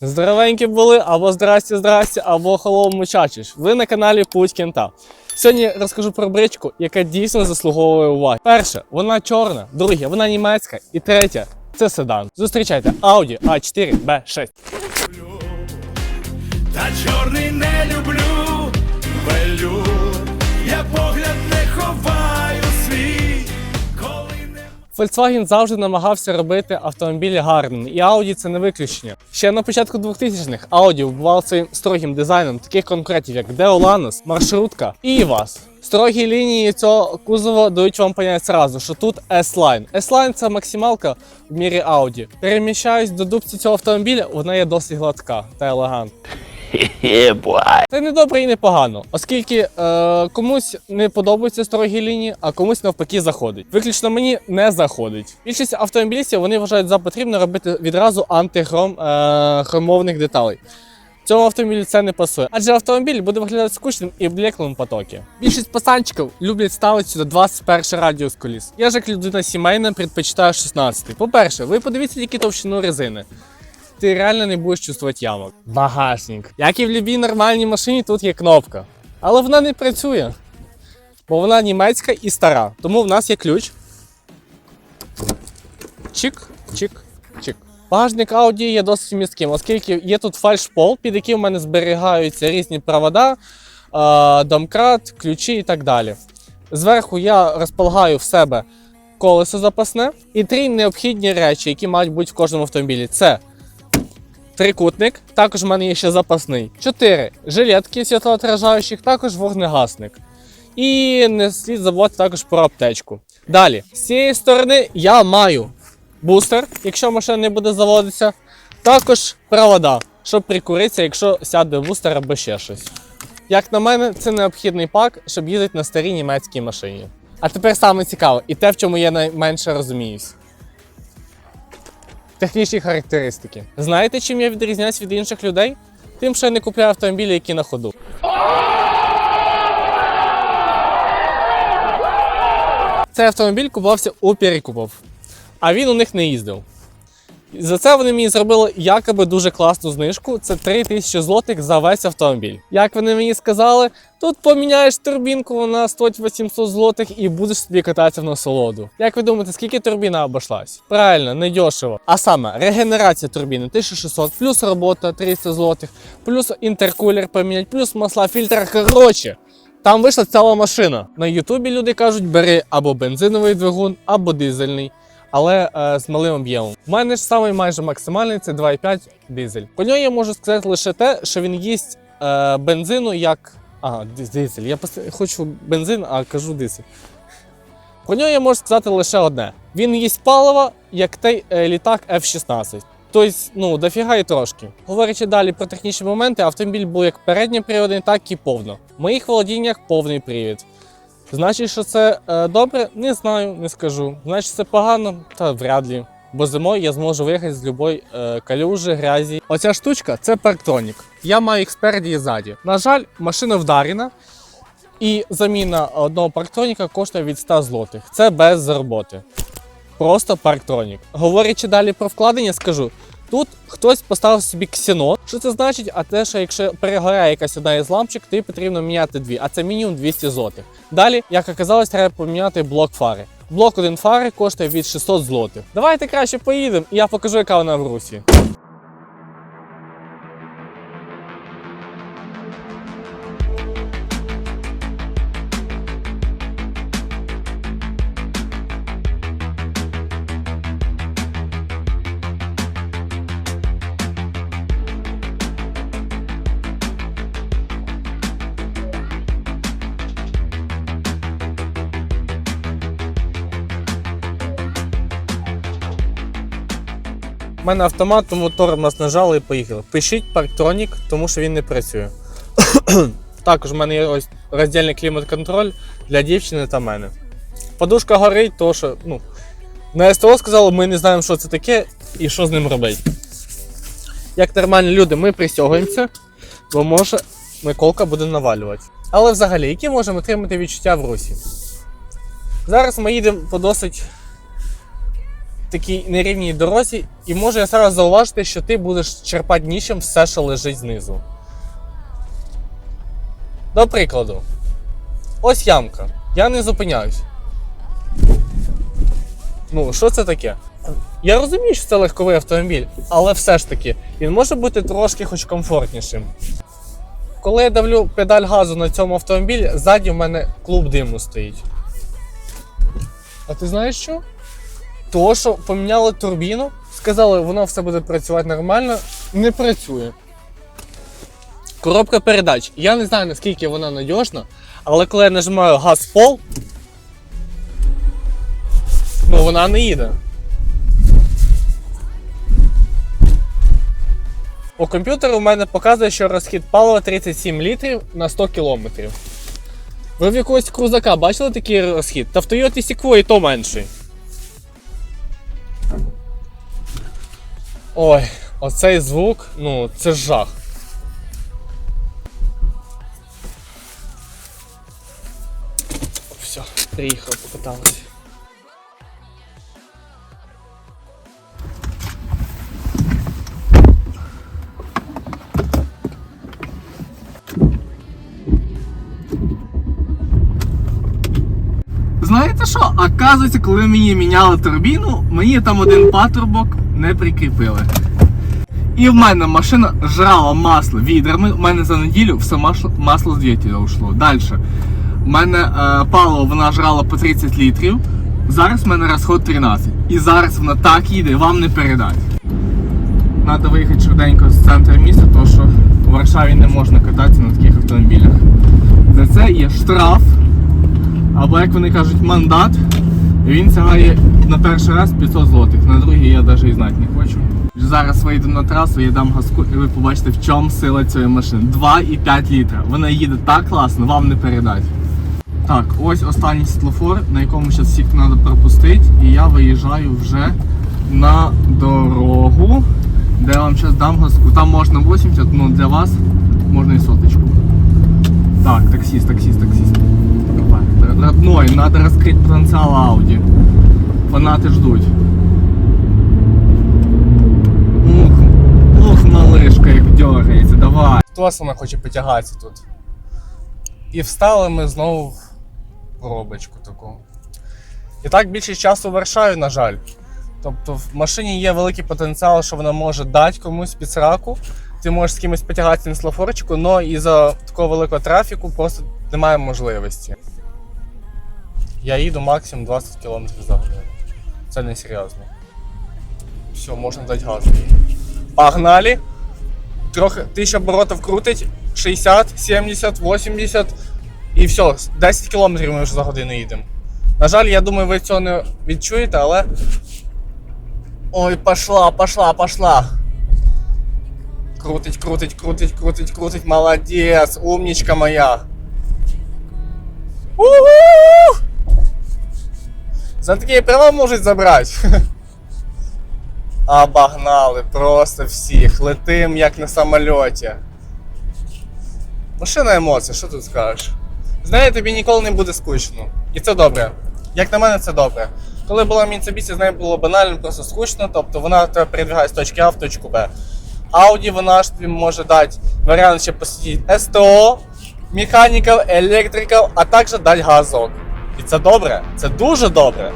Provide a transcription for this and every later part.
Здоровенькі були, або здрасте, здрасте, або холоу мучачиш. Ви на каналі Путь Кента. Сьогодні розкажу про бричку, яка дійсно заслуговує уваги. Перше, вона чорна, друге, вона німецька, і третє це седан. Зустрічайте Audi A4 B6. Та чорний не люблю велюр, Volkswagen завжди намагався робити автомобілі гарними, і Audi це не виключення. Ще на початку 2000-х Audi вбивав своїм строгим дизайном таких конкурентів, як Lanos, Маршрутка і вас. Строгі лінії цього кузова дають вам поняти зразу, що тут S-Line. S-Line це максималка в мірі Audi. Переміщаюсь до дубці цього автомобіля, вона є досить гладка та елегантна. Це не добре і не погано, оскільки е, комусь не подобаються строгі лінії, а комусь навпаки заходить. Виключно мені не заходить. Більшість автомобілістів вони вважають за потрібно робити відразу антихром е, хромовних деталей. Цьому автомобілю це не пасує, адже автомобіль буде виглядати скучним і в блеклому потокі. Більшість пасанчиків люблять ставити сюди 21 радіус коліс. Я ж як людина сімейна предпочитаю 16. По-перше, ви подивіться тільки товщину резини ти реально не будеш чувствувати ямок. Багажник. Як і в будь-якій нормальній машині, тут є кнопка. Але вона не працює. Бо вона німецька і стара. Тому в нас є ключ. Чик, чик, чик. Багажник Audi є досить містким, оскільки є тут фальшпол, під яким в мене зберігаються різні провода, домкрат, ключі і так далі. Зверху я розполагаю в себе колесо запасне і три необхідні речі, які мають бути в кожному автомобілі. Це трикутник, також в мене є ще запасний. Чотири жилетки світлоотражаючих, також вогнегасник. І не слід забувати також про аптечку. Далі, з цієї сторони я маю бустер, якщо машина не буде заводитися. Також провода, щоб прикуритися, якщо сяде бустер або ще щось. Як на мене, це необхідний пак, щоб їздити на старій німецькій машині. А тепер саме цікаве, і те, в чому я найменше розуміюсь. Технічні характеристики. Знаєте, чим я відрізняюсь від інших людей? Тим, що я не купляю автомобілі, які на ходу. Цей автомобіль купувався у перекупов, а він у них не їздив. За це вони мені зробили якоби дуже класну знижку. Це 3000 злотих за весь автомобіль. Як вони мені сказали, тут поміняєш турбінку, вона стоїть 800 злотих і будеш собі кататися в насолоду. Як ви думаєте, скільки турбіна обійшлась? Правильно, не дешево. А саме регенерація турбіни 1600, плюс робота 300 злотих, плюс інтеркулер поміняти, плюс масла, фільтр. Коротше. Там вийшла ціла машина. На Ютубі люди кажуть, бери або бензиновий двигун, або дизельний, але е, з малим об'ємом. У мене ж самий майже максимальний це 2,5 дизель. По нього я можу сказати лише те, що він їсть е, бензину як. Диз- дизель. Я хочу бензин, а кажу дизель. Про нього я можу сказати лише одне: він їсть паливо, як той е, літак F-16. Тобто, ну, дофіга і трошки. Говорячи далі про технічні моменти, автомобіль був як передньоприводний, так і повно. В моїх володіннях повний привід. Значить, що це е, добре? Не знаю, не скажу. Значить, це погано, та вряд ли. Бо зимою я зможу виїхати з будь-якої е, калюжі, грязі. Оця штучка це парктронік. Я маю їх спереді і ззаді. На жаль, машина вдарена, і заміна одного парктроніка коштує від 100 злотих. Це без роботи. Просто парктронік. Говорячи далі про вкладення, скажу. Тут хтось поставив собі ксіно. Що це значить? А те, що якщо перегорає якась одна із лампочок, тобі потрібно міняти дві, а це мінімум 200 злотих. Далі, як оказалось, треба поміняти блок фари. Блок один фари коштує від 600 злотих. Давайте краще поїдемо, і я покажу, яка вона в русі. Мене автомат, тому нас нажали і поїхали. Пишіть парктронік, тому що він не працює. Також в мене є ось роздільний клімат-контроль для дівчини та мене. Подушка горить, тому що ну, на СТО сказали, ми не знаємо, що це таке і що з ним робити. Як нормальні люди, ми пристягуємося, бо може Миколка буде навалювати. Але взагалі, які можемо отримати відчуття в русі? Зараз ми їдемо по досить такій нерівній дорозі, і можу я зараз зауважити, що ти будеш черпати нічим все, що лежить знизу. До прикладу, ось ямка. Я не зупиняюсь. Ну, що це таке? Я розумію, що це легковий автомобіль, але все ж таки він може бути трошки хоч комфортнішим. Коли я давлю педаль газу на цьому автомобілі, ззаді в мене клуб диму стоїть. А ти знаєш що? То, що поміняли турбіну, сказали, воно все буде працювати нормально, не працює. Коробка передач. Я не знаю наскільки вона надіжна, але коли я нажимаю газ пол, ну вона не їде. У комп'ютері у мене показує, що розхід палива 37 літрів на 100 кілометрів. Ви в якогось крузака бачили такий розхід? Та в Toyota Sequoia то менший. Ой, оцей звук, ну, це жах. Все, приїхав, покаталися. Оказується, коли мені міняли турбіну, мені там один патрубок не прикріпили. І в мене машина жрала масло відрами. У мене за неділю все масло, масло з двигателя ушло. Далі. У мене е, паливо вона жрала по 30 літрів. Зараз в мене розход 13. І зараз вона так їде, вам не передати. Треба виїхати швиденько з центру міста, тому що в Варшаві не можна кататися на таких автомобілях. За це є штраф або як вони кажуть, мандат. Він сягає на перший раз 500 злотих, на другий я навіть і знати не хочу. Зараз вийду на трасу, я дам газку, і ви побачите, в чому сила цієї машини. 2,5 літра. Вона їде так класно, вам не передать. Так, ось останній світлофор, на якому зараз всіх треба пропустити, і я виїжджаю вже на дорогу, де я вам зараз дам газку. Там можна 80, ну для вас можна і соточку. Так, таксист, таксист, таксист. Давай. Родной, надо раскрыть потенциал Audi. Фанаты ждут. Ух, ух, малышка, як дергається, давай. Хто саме хоче потягатися тут? І встали ми знову в робочку таку. І так більшість часу в Варшаві, на жаль. Тобто в машині є великий потенціал, що вона може дати комусь під сраку. Ти можеш з кимось потягатися на слофорчику, але із-за такого великого трафіку просто немає можливості. Я їду максимум 20 км за годину. Це не серйозно. Все, можна дати газу. Погнали! Трохи тисяча оборотів крутить, 60, 70, 80 і все, 10 км ми вже за годину їдемо. На жаль, я думаю, ви цього не відчуєте, але. Ой, пошла, пошла, пошла. Крутить, крутить, крутить, крутить, крутить. Молодець, умничка моя. Уху! За такі права можуть забрати. Обогнали просто всіх. Летим як на самольоті. Машина емоцій, що тут скажеш? З нею тобі ніколи не буде скучно. І це добре. Як на мене, це добре. Коли була Mitsubishi, з нею було банально, просто скучно, тобто вона тебе передвигає з точки А в точку Б. Audi вона ж тобі може дати варіант ще посидіти СТО, механіків, електриків, а також дати газок. І це добре, це дуже добре.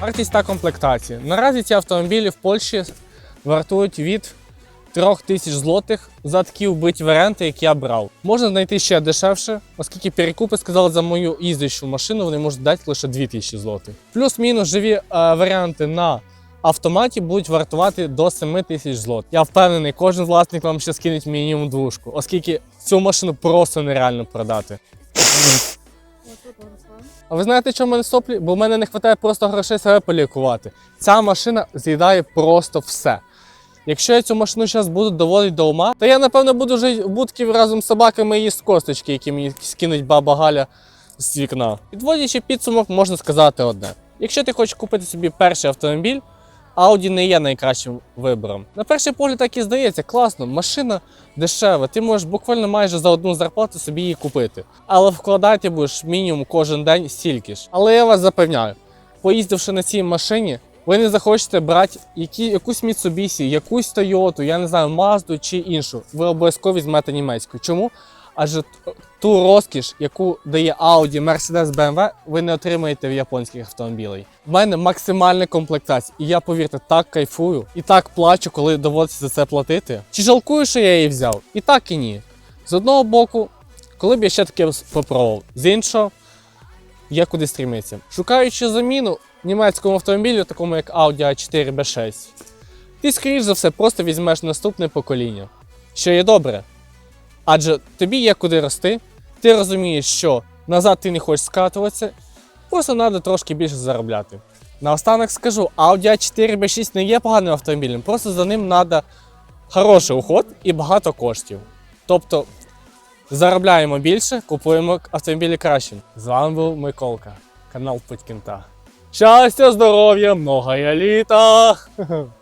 Вартість та комплектації. Наразі ці автомобілі в Польщі вартують від 3000 злотих за такі вбиті варіанти, як я брав. Можна знайти ще дешевше, оскільки перекупи сказали за мою їздячу машину, вони можуть дати лише 2000 злотих. Плюс-мінус живі е, варіанти на автоматі будуть вартувати до 7000 злотих. Я впевнений, кожен власник вам ще скинеть мінімум двушку, оскільки цю машину просто нереально продати. А ви знаєте, чому в мене соплі? Бо в мене не вистачає просто грошей себе полікувати. Ця машина з'їдає просто все. Якщо я цю машину зараз буду доводити до ума, то я напевно буду жити в будці разом з собаками і їсти косточки, які мені скинуть баба Галя з вікна. Підводячи підсумок, можна сказати одне: якщо ти хочеш купити собі перший автомобіль, Audi не є найкращим вибором. На перший погляд так і здається, класно, машина дешева, ти можеш буквально майже за одну зарплату собі її купити. Але вкладати будеш мінімум кожен день стільки ж. Але я вас запевняю, поїздивши на цій машині, ви не захочете брати які, якусь Mitsubishi, якусь Toyota, я не знаю, Mazda чи іншу. Ви обов'язково візьмете німецьку. Чому? Адже ту розкіш, яку дає Audi, Mercedes, BMW, ви не отримаєте в японських автомобілях. В мене максимальна комплектація, і я повірте, так кайфую і так плачу, коли доводиться за це платити. Чи жалкую, що я її взяв? І так і ні. З одного боку, коли б я ще таке попробував, з іншого, є куди стрімитися. Шукаючи заміну німецькому автомобілю, такому як Audi A4 B6, ти, скоріш за все, просто візьмеш наступне покоління, що є добре. Адже тобі є куди рости, ти розумієш, що назад ти не хочеш скатуватися, просто треба трошки більше заробляти. Наостанок скажу, Audi A4 B6 не є поганим автомобілем, просто за ним треба хороший уход і багато коштів. Тобто заробляємо більше, купуємо автомобілі краще. З вами був Миколка, канал Путь Кінта. Щастя, здоров'я, много літа!